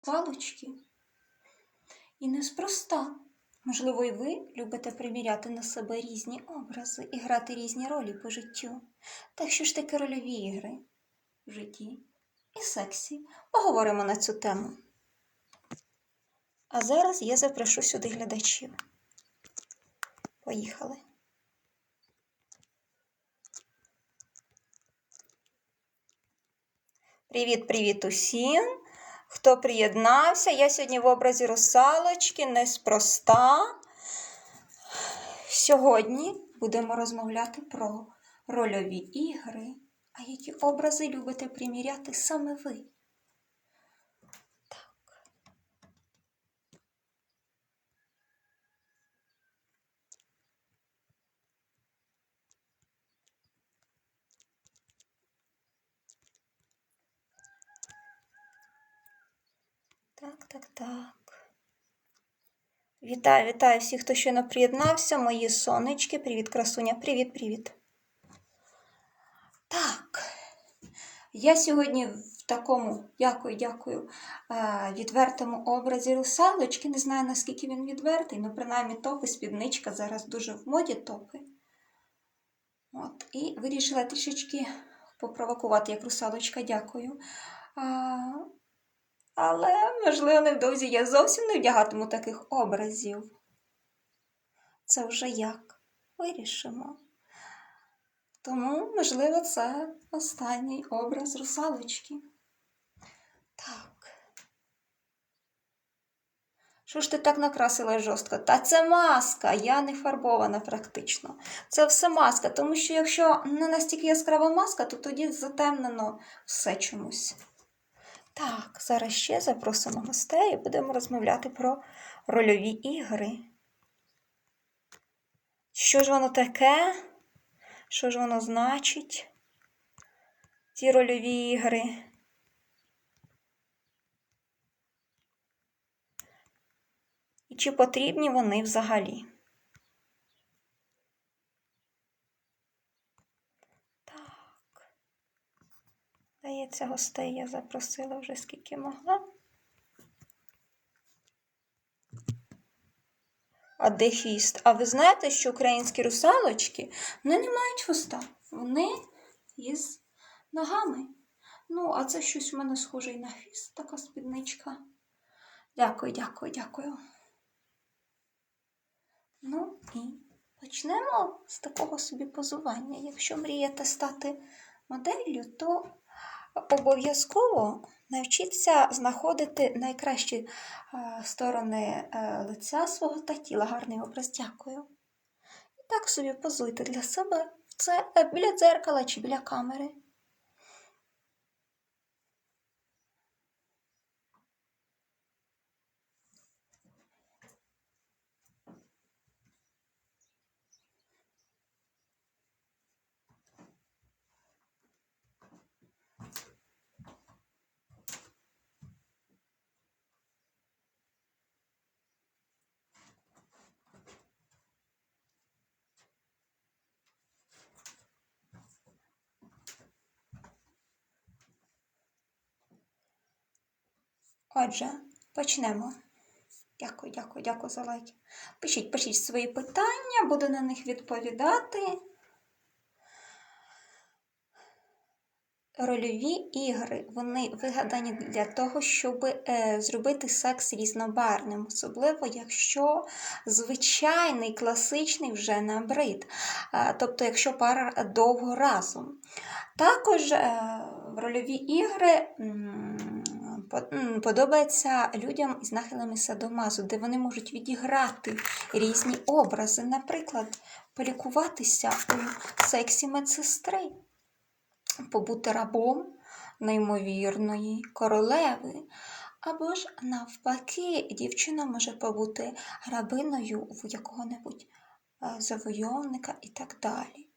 палочки. І неспроста. Можливо, і ви любите приміряти на себе різні образи і грати різні ролі по життю. Так що ж таке рольові ігри в житті і сексі? Поговоримо на цю тему. А зараз я запрошу сюди глядачів. Поїхали. Привіт-привіт усім! Хто приєднався? Я сьогодні в образі русалочки неспроста. Сьогодні будемо розмовляти про рольові ігри. А які образи любите приміряти саме ви? Так, так, так. Вітаю, вітаю всіх, хто щойно приєднався. Мої сонечки. Привіт, красуня. Привіт, привіт. Так. Я сьогодні в такому, дякую, дякую, е, відвертому образі русалочки. Не знаю, наскільки він відвертий, але принаймні топи, спідничка зараз дуже в моді топи. От, і вирішила трішечки попровокувати, як русалочка, дякую. Але, можливо, невдовзі я зовсім не вдягатиму таких образів. Це вже як вирішимо. Тому, можливо, це останній образ русалочки. Так. Що ж ти так накрасила жорстко? Та це маска, я не фарбована практично. Це все маска, тому що якщо не настільки яскрава маска, то тоді затемнено все чомусь. Так, зараз ще запросимо гостей і будемо розмовляти про рольові ігри. Що ж воно таке? Що ж воно значить? Ці рольові ігри? І чи потрібні вони взагалі? Так. Здається, гостей я запросила вже скільки могла. А де хвіст? А ви знаєте, що українські русалочки вони не мають хвоста. Вони із ногами. Ну, а це щось у мене схоже і на хвіст, така спідничка. Дякую, дякую, дякую. Ну і почнемо з такого собі позування. Якщо мрієте стати моделлю, то обов'язково навчіться знаходити найкращі е, сторони е, лиця свого та тіла. Гарний образ, дякую. І так собі позуйте для себе це е, біля дзеркала чи біля камери. Отже, почнемо. Дякую, дякую, дякую за лайки. Пишіть, пишіть свої питання, буду на них відповідати. Рольові ігри вони вигадані для того, щоб е, зробити секс різнобарним, особливо якщо звичайний класичний вже набрид, е, тобто якщо пара довго разом. Також е, рольові ігри м, подобається людям із нахилами садомазу, де вони можуть відіграти різні образи, наприклад, полікуватися у сексі медсестри побути рабом неймовірної королеви. Або ж навпаки, дівчина може побути рабиною в якого-небудь е, завойовника і так далі.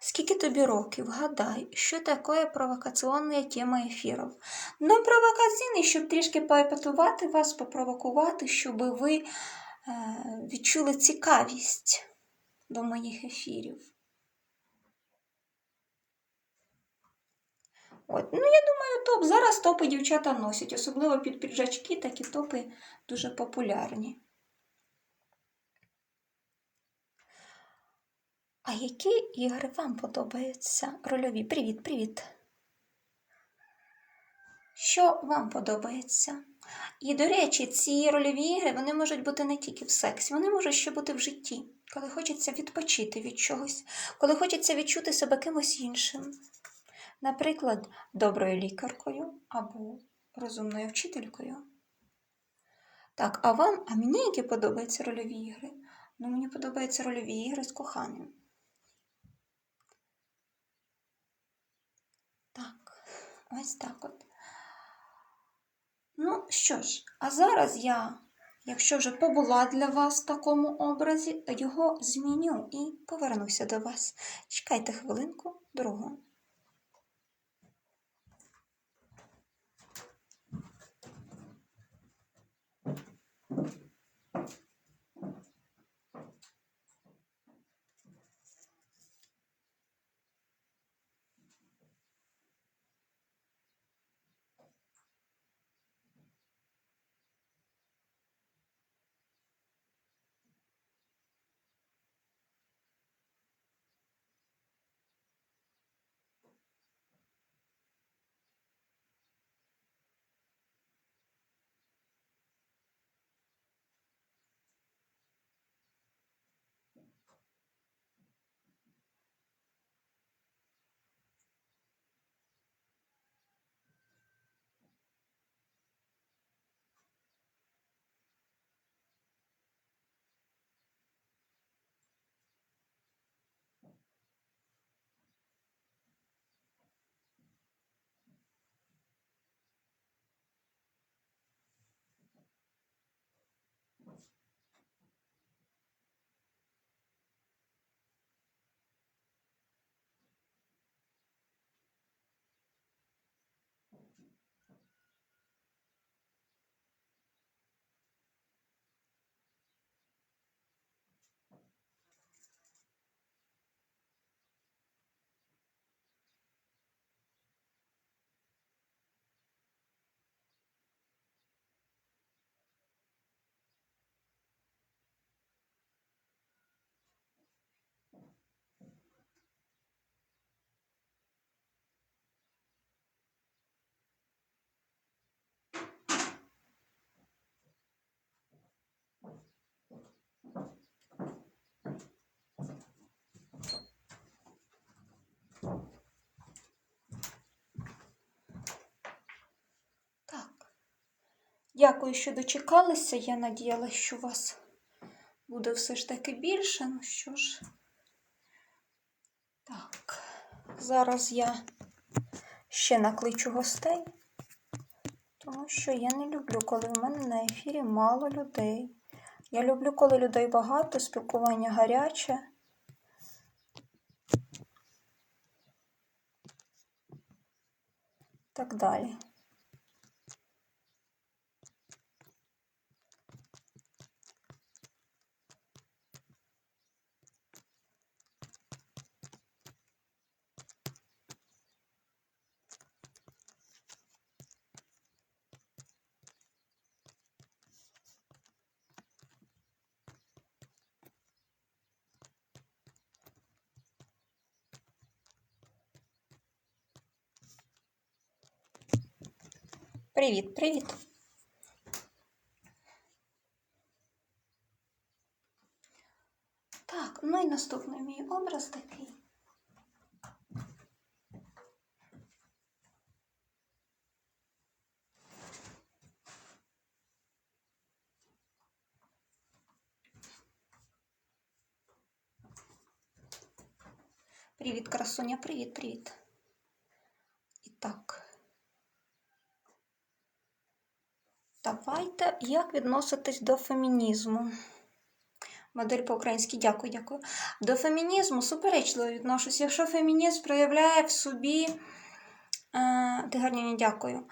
Скільки тобі років? Гадай, що таке провокаційна тема ефірів? Ну, провокаційний, щоб трішки поепатувати вас, попровокувати, щоб ви е, відчули цікавість до моїх ефірів. От. Ну, я думаю, топ. Зараз топи дівчата носять, особливо під піджачки, такі топи дуже популярні. А які ігри вам подобаються? Рольові? Привіт, привіт. Що вам подобається? І, до речі, ці рольові ігри вони можуть бути не тільки в сексі, вони можуть ще бути в житті, коли хочеться відпочити від чогось, коли хочеться відчути себе кимось іншим. Наприклад, доброю лікаркою або розумною вчителькою. Так, а вам, а мені які подобаються рольові ігри? Ну, мені подобаються рольові ігри з коханим. Так, ось так от. Ну що ж, а зараз я, якщо вже побула для вас в такому образі, його зміню і повернуся до вас. Чекайте хвилинку, другу. Дякую, що дочекалися. Я надіялася, що у вас буде все ж таки більше. Ну що ж. Так. Зараз я ще накличу гостей, тому що я не люблю, коли в мене на ефірі мало людей. Я люблю, коли людей багато, спілкування гаряче. Так далі. Привіт, привіт. Так, ну і наступний мій образ такий. Привіт, красуня, привіт, привіт. І так. Давайте, як відноситись до фемінізму? Модель по-українськи, дякую, дякую. До фемінізму суперечливо відношусь. Якщо фемінізм проявляє в собі, е, ти гарні, дякую.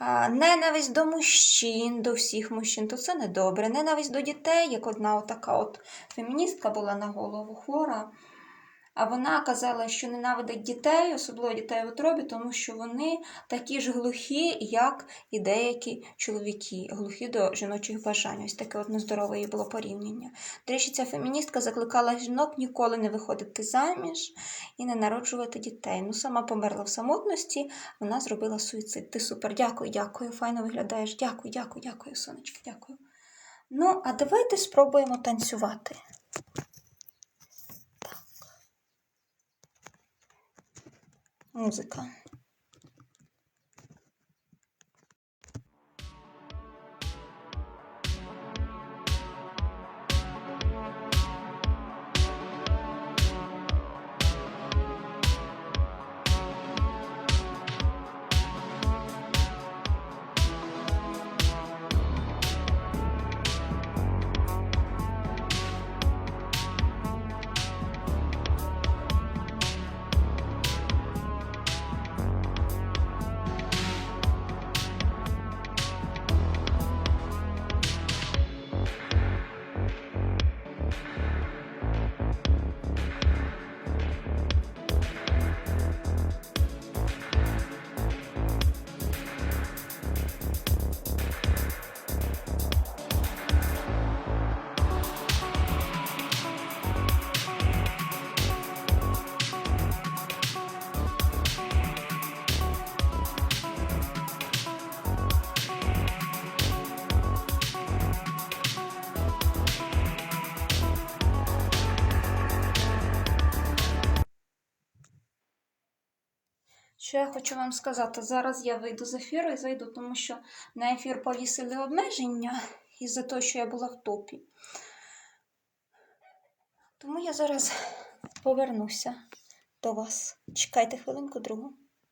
е, Ненависть до мужчин, до всіх мужчин, то це недобре. Ненависть до дітей, як одна отака от феміністка була на голову хвора. А вона казала, що ненавидить дітей, особливо дітей в утробі, тому що вони такі ж глухі, як і деякі чоловіки, глухі до жіночих бажань. Ось таке от нездорове її було порівняння. До речі, ця феміністка закликала жінок ніколи не виходити заміж і не народжувати дітей. Ну, сама померла в самотності, вона зробила суїцид. Ти супер, дякую, дякую. Файно виглядаєш. Дякую, дякую, дякую, сонечки, дякую. Ну, а давайте спробуємо танцювати. Música. Що я хочу вам сказати? Зараз я вийду з ефіру і зайду, тому що на ефір повісили обмеження із-за того, що я була в топі. Тому я зараз повернуся до вас. Чекайте хвилинку другу.